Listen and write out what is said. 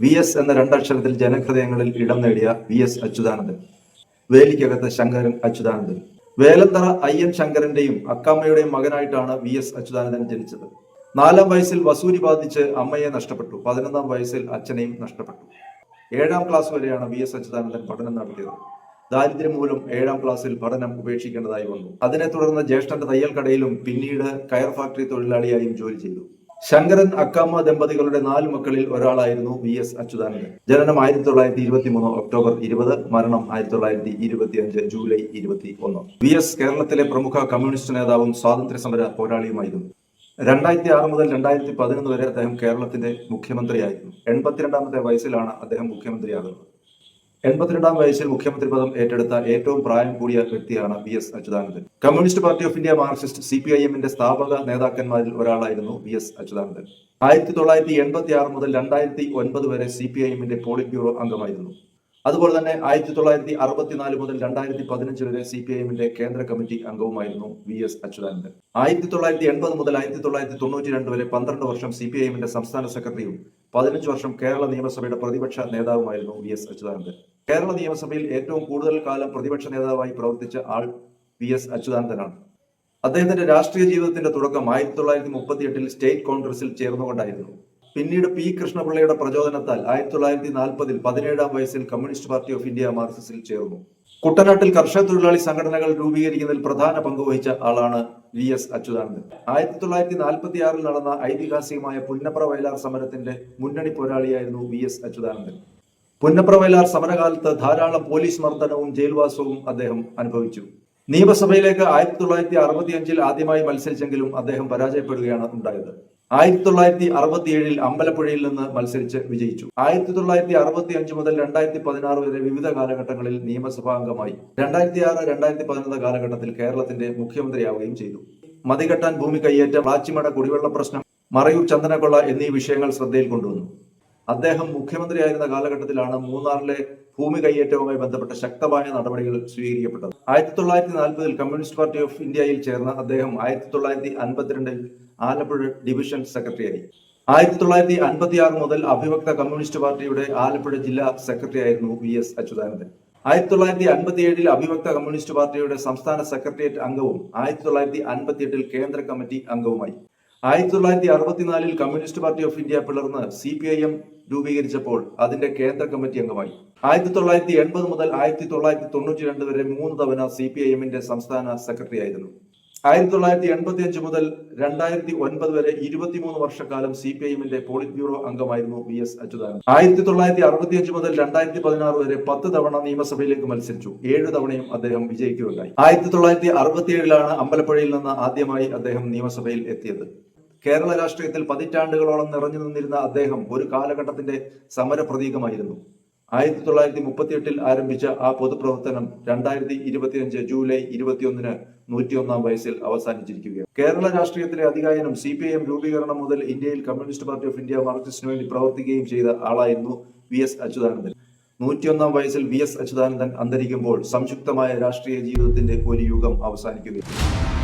V S എന്ന രണ്ടക്ഷരത്തിൽ ജനഹൃദയങ്ങളിൽ ഇടം നേടിയ വി എസ് അച്യുതാനന്ദൻ. വേലിക്കകത്ത് ശങ്കരൻ അച്യുതാനന്ദൻ. വേലന്തറ അയ്യൻ ശങ്കരന്റെയും അക്കാമ്മയുടെയും മകനായിട്ടാണ് വി എസ് അച്യുതാനന്ദൻ ജനിച്ചത്. നാലാം വയസ്സിൽ വസൂരി ബാധിച്ച് അമ്മയെ നഷ്ടപ്പെട്ടു. പതിനൊന്നാം വയസ്സിൽ അച്ഛനെയും നഷ്ടപ്പെട്ടു. ഏഴാം ക്ലാസ് വരെയാണ് വി എസ് അച്യുതാനന്ദൻ പഠനം നടത്തിയത്. ദാരിദ്ര്യം മൂലം ഏഴാം ക്ലാസ്സിൽ പഠനം ഉപേക്ഷിക്കേണ്ടതായി വന്നു. അതിനെ തുടർന്ന് ജ്യേഷ്ഠന്റെ തയ്യൽ കടയിലും പിന്നീട് കയർ ഫാക്ടറി തൊഴിലാളിയായും ജോലി ചെയ്തു. ശങ്കരൻ അക്കാമ ദമ്പതികളുടെ നാല് മക്കളിൽ ഒരാളായിരുന്നു വി എസ് അച്യുതാനന്ദൻ. ജനനം ആയിരത്തി തൊള്ളായിരത്തി ഇരുപത്തി മൂന്ന് ഒക്ടോബർ ഇരുപത് മരണം ആയിരത്തി തൊള്ളായിരത്തി ഇരുപത്തി അഞ്ച് ജൂലൈ ഇരുപത്തി ഒന്ന് വി എസ് കേരളത്തിലെ പ്രമുഖ കമ്മ്യൂണിസ്റ്റ് നേതാവും സ്വാതന്ത്ര്യ സമര പോരാളിയുമായിരുന്നു. രണ്ടായിരത്തി ആറ് മുതൽ രണ്ടായിരത്തി പതിനൊന്ന് വരെ അദ്ദേഹം കേരളത്തിന്റെ മുഖ്യമന്ത്രിയായിരുന്നു. എൺപത്തിരണ്ടാമത്തെ വയസ്സിലാണ് അദ്ദേഹം മുഖ്യമന്ത്രിയാകുന്നത്. എൺപത്തിരണ്ടാം വയസ്സിൽ മുഖ്യമന്ത്രി പദം ഏറ്റെടുത്ത ഏറ്റവും പ്രായം കൂടിയ വ്യക്തിയാണ് V S Achuthanandan. Communist party of India Marxist C P I എമ്മിന്റെ സ്ഥാപക നേതാക്കന്മാരിൽ ഒരാളായിരുന്നു വി എസ് അച്യുതാനന്ദൻ. ആയിരത്തി തൊള്ളായിരത്തി എൺപത്തി ആറ് മുതൽ രണ്ടായിരത്തി ഒൻപത് വരെ സി പി ഐ എമ്മിന്റെ പോളിറ്റ് ബ്യൂറോ അംഗമായിരുന്നു. അതുപോലെ തന്നെ ആയിരത്തി തൊള്ളായിരത്തി അറുപത്തിനാല് മുതൽ രണ്ടായിരത്തി പതിനഞ്ച് വരെ സി പി ഐ എമ്മിന്റെ കേന്ദ്ര കമ്മിറ്റി അംഗവുമായിരുന്നു വി എസ് അച്യുതാനന്ദൻ. ആയിരത്തി തൊള്ളായിരത്തി എൺപത് മുതൽ ആയിരത്തി തൊള്ളായിരത്തി തൊണ്ണൂറ്റി രണ്ട് വരെ പന്ത്രണ്ട് വർഷം സി പി ഐ എമ്മിന്റെ സംസ്ഥാന സെക്രട്ടറിയും പതിനഞ്ച് വർഷം കേരള നിയമസഭയുടെ പ്രതിപക്ഷ നേതാവുമായിരുന്നു വി എസ് അച്യുതാനന്ദൻ. കേരള നിയമസഭയിൽ ഏറ്റവും കൂടുതൽ കാലം പ്രതിപക്ഷ നേതാവായി പ്രവർത്തിച്ച ആൾ വി എസ് അച്യുതാനന്ദനാണ്. അദ്ദേഹത്തിന്റെ രാഷ്ട്രീയ ജീവിതത്തിന്റെ തുടക്കം ആയിരത്തി തൊള്ളായിരത്തി മുപ്പത്തി എട്ടിൽ സ്റ്റേറ്റ് കോൺഗ്രസിൽ ചേർന്നുകൊണ്ടായിരുന്നു. പിന്നീട് പി കൃഷ്ണപിള്ളയുടെ പ്രചോദനത്താൽ ആയിരത്തി തൊള്ളായിരത്തി നാൽപ്പതിൽ പതിനേഴാം വയസ്സിൽ കമ്മ്യൂണിസ്റ്റ് പാർട്ടി ഓഫ് ഇന്ത്യ മാർക്സിസിൽ ചേർന്നു. കുട്ടനാട്ടിൽ കർഷക തൊഴിലാളി സംഘടനകൾ രൂപീകരിക്കുന്നതിൽ പ്രധാന പങ്ക് വഹിച്ച ആളാണ് വി എസ് അച്യുതാനന്ദൻ. ആയിരത്തി തൊള്ളായിരത്തി നാൽപ്പത്തി ആറിൽ നടന്ന ഐതിഹാസികമായ പുന്നപ്ര വയലാർ സമരത്തിന്റെ മുന്നണി പോരാളിയായിരുന്നു വി എസ് അച്യുതാനന്ദൻ. പുന്നപ്ര വയലാർ സമരകാലത്ത് ധാരാളം പോലീസ് മർദ്ദനവും ജയിൽവാസവും അദ്ദേഹം അനുഭവിച്ചു. നിയമസഭയിലേക്ക് ആയിരത്തി തൊള്ളായിരത്തി അറുപത്തി അഞ്ചിൽ ആദ്യമായി മത്സരിച്ചെങ്കിലും അദ്ദേഹം പരാജയപ്പെടുകയാണ് ഉണ്ടായത്. ആയിരത്തി തൊള്ളായിരത്തി അറുപത്തിയേഴിൽ അമ്പലപ്പുഴയിൽ നിന്ന് മത്സരിച്ച് വിജയിച്ചു. ആയിരത്തി തൊള്ളായിരത്തി അറുപത്തി അഞ്ച് മുതൽ രണ്ടായിരത്തി പതിനാറ് വരെ വിവിധ കാലഘട്ടങ്ങളിൽ നിയമസഭാ അംഗമായി. രണ്ടായിരത്തി ആറ് രണ്ടായിരത്തി പതിനൊന്ന് കാലഘട്ടത്തിൽ കേരളത്തിന്റെ മുഖ്യമന്ത്രിയാവുകയും ചെയ്തു. മതികെട്ടാൻ ഭൂമി കയ്യേറ്റം പ്ലാച്ചിമട കുടിവെള്ള പ്രശ്നം മറയൂർ ചന്ദനക്കൊള്ള എന്നീ വിഷയങ്ങൾ ശ്രദ്ധയിൽ കൊണ്ടുവന്നു. അദ്ദേഹം മുഖ്യമന്ത്രിയായിരുന്ന കാലഘട്ടത്തിലാണ് മൂന്നാറിലെ ഭൂമി കയ്യേറ്റവുമായി ബന്ധപ്പെട്ട ശക്തമായ നടപടികൾ സ്വീകരിക്കപ്പെട്ടത്. ആയിരത്തി തൊള്ളായിരത്തി നാൽപ്പതിൽ കമ്മ്യൂണിസ്റ്റ് പാർട്ടി ഓഫ് ഇന്ത്യയിൽ ചേർന്ന അദ്ദേഹം ആയിരത്തി തൊള്ളായിരത്തി അൻപത്തിരണ്ടിൽ ആലപ്പുഴ ഡിവിഷൻ സെക്രട്ടറിയായി. ആയിരത്തി തൊള്ളായിരത്തി അൻപത്തി ആറ് മുതൽ അഭിവക്ത കമ്മ്യൂണിസ്റ്റ് പാർട്ടിയുടെ ആലപ്പുഴ ജില്ലാ സെക്രട്ടറി ആയിരുന്നു വി എസ് അച്യുതാനന്ദൻ. ആയിരത്തി തൊള്ളായിരത്തി അൻപത്തി ഏഴിൽ അഭിവക്ത കമ്മ്യൂണിസ്റ്റ് പാർട്ടിയുടെ സംസ്ഥാന സെക്രട്ടേറിയറ്റ് അംഗവും ആയിരത്തി തൊള്ളായിരത്തി അൻപത്തി എട്ടിൽ കേന്ദ്ര കമ്മിറ്റി അംഗവുമായി. ആയിരത്തി തൊള്ളായിരത്തി അറുപത്തിനാലിൽ കമ്മ്യൂണിസ്റ്റ് പാർട്ടി ഓഫ് ഇന്ത്യ പിളർന്ന് സി പി ഐ എം രൂപീകരിച്ചപ്പോൾ അതിന്റെ കേന്ദ്ര കമ്മിറ്റി അംഗമായി. ആയിരത്തി തൊള്ളായിരത്തി എൺപത് മുതൽ ആയിരത്തി തൊള്ളായിരത്തി തൊണ്ണൂറ്റി രണ്ട് വരെ മൂന്ന് തവണ സി പി ഐ എമ്മിന്റെ സംസ്ഥാന സെക്രട്ടറി ആയിരുന്നു ആയിരത്തി തൊള്ളായിരത്തി എൺപത്തി അഞ്ച് മുതൽ രണ്ടായിരത്തി ഒൻപത് വരെ ഇരുപത്തിമൂന്ന് വർഷക്കാലം സി പി ഐ എമ്മിന്റെ പോളിറ്റ് ബ്യൂറോ അംഗമായിരുന്നു വി എസ് അച്യുതാനന്ദൻ. ആയിരത്തി തൊള്ളായിരത്തി അറുപത്തി അഞ്ച് മുതൽ രണ്ടായിരത്തി പതിനാറ് വരെ പത്ത് തവണ നിയമസഭയിലേക്ക് മത്സരിച്ചു. ഏഴ് തവണയും അദ്ദേഹം വിജയിക്കുകയുണ്ടായി. ആയിരത്തി തൊള്ളായിരത്തി അറുപത്തി ഏഴിലാണ് അമ്പലപ്പുഴയിൽ നിന്ന് ആദ്യമായി അദ്ദേഹം നിയമസഭയിൽ എത്തിയത്. കേരള രാഷ്ട്രീയത്തിൽ പതിറ്റാണ്ടുകളോളം നിറഞ്ഞു നിന്നിരുന്ന അദ്ദേഹം ഒരു കാലഘട്ടത്തിന്റെ സമര പ്രതീകമായിരുന്നു ആയിരത്തി തൊള്ളായിരത്തി മുപ്പത്തിയെട്ടിൽ ആരംഭിച്ച ആ പൊതുപ്രവർത്തനം രണ്ടായിരത്തി ഇരുപത്തിയഞ്ച് ജൂലൈ ഇരുപത്തിയൊന്നിന് നൂറ്റിയൊന്നാം വയസ്സിൽ അവസാനിച്ചിരിക്കുകയാണ്. കേരള രാഷ്ട്രീയത്തിലെ അധികായനം സി പി ഐ എം രൂപീകരണം മുതൽ ഇന്ത്യയിൽ കമ്മ്യൂണിസ്റ്റ് പാർട്ടി ഓഫ് ഇന്ത്യ മാർക്സിസ്റ്റിന് വേണ്ടി പ്രവർത്തിക്കുകയും ചെയ്ത ആളായിരുന്നു വി എസ് അച്യുതാനന്ദൻ. നൂറ്റിയൊന്നാം വയസ്സിൽ വി എസ് അച്യുതാനന്ദൻ അന്തരിക്കുമ്പോൾ സംയുക്തമായ രാഷ്ട്രീയ ജീവിതത്തിന്റെ ഒരു യുഗം അവസാനിക്കുകയാണ്